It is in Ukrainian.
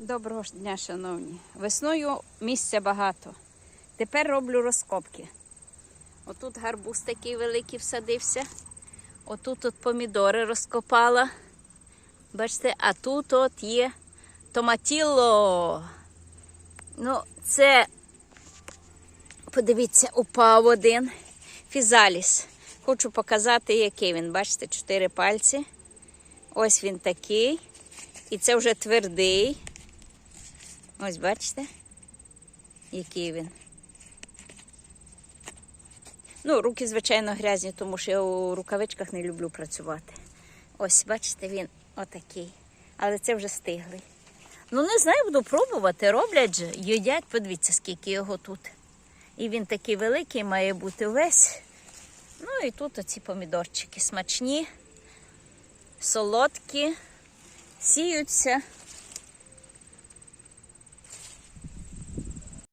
Доброго ж дня, шановні. Весною місця багато. Тепер роблю розкопки. Отут гарбуз такий великий всадився. Отут от помідори розкопала. Бачите, а тут от є томатіло. Ну, це, подивіться, упав один фізаліс. Хочу показати, який він. Бачите, чотири пальці. Ось він такий. І це вже твердий. Ось бачите, який він. Ну, руки, звичайно, грязні, тому що я у рукавичках не люблю працювати. Ось, бачите, він отакий. Але це вже стиглий. Ну, не знаю, буду пробувати. Роблять же, їдять, подивіться, скільки його тут. І він такий великий має бути весь. Ну і тут оці помідорчики смачні, солодкі, сіються.